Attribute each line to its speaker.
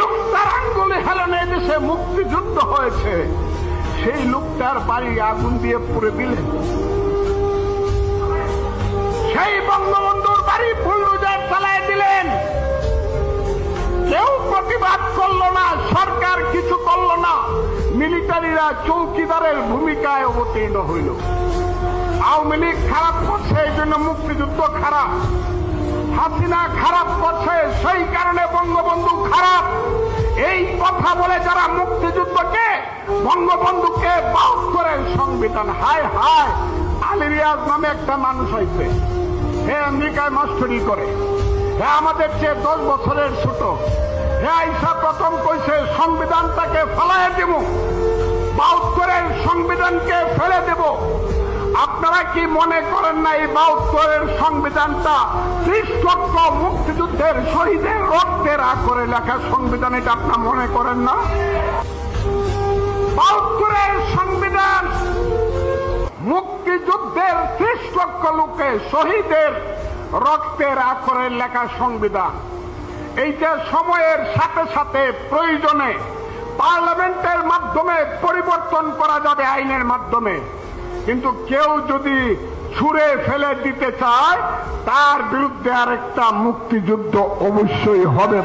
Speaker 1: লোকটার আঙ্গুলে হেলনে দেশে মুক্তিযুদ্ধ হয়েছে। সেই লোকটার বাড়ি আগুন দিয়ে পুড়ে দিলেন সেই বঙ্গবন্ধুর বাড়ি বুলডোজার চালায় দিলেন। কেউ প্রতিবাদ করল না, সরকার কিছু করল না। মিলিটারিরা চৌকিদারের ভূমিকায় অবতীর্ণ হইল। আওয়ামী লীগ খারাপ করছে এই জন্য মুক্তিযুদ্ধ খারাপ। হাসিনা খারাপ করছে সেই কারণে বঙ্গবন্ধু খারাপ। এই কথা বলে যারা মুক্তিযুদ্ধকে বঙ্গবন্ধুকে বাহাত্তরের সংবিধান। হায় হায় আলী রিয়াজ নামে একটা মানুষ হয়েছে। হে আমেরিকায় মাস্টরি করে। হে আমাদের চেয়ে দশ বছরের ছোট। হে আইসা প্রথম কইছে, সংবিধানটাকে ফেলায় দেব। বাহাত্তরের সংবিধানকে ফেলে দেব। আপনারা কি মনে করেন না এই বাউত্তরের সংবিধানটা ত্রিশ লক্ষ মুক্তিযুদ্ধের শহীদের রক্তের করে লেখা সংবিধান, এটা আপনার মনে করেন না? বাহাত্তরের সংবিধান মুক্তিযুদ্ধের ত্রিশ লক্ষ লোকে শহীদের রক্তের আকরের লেখা সংবিধান। এইটা সময়ের সাথে সাথে প্রয়োজনে পার্লামেন্টের মাধ্যমে পরিবর্তন করা যাবে, আইনের মাধ্যমে। কিন্তু কেউ যদি ছুড়ে ফেলে দিতে চায় তার বিরুদ্ধে আরেকটা মুক্তিযুদ্ধ অবশ্যই হবে।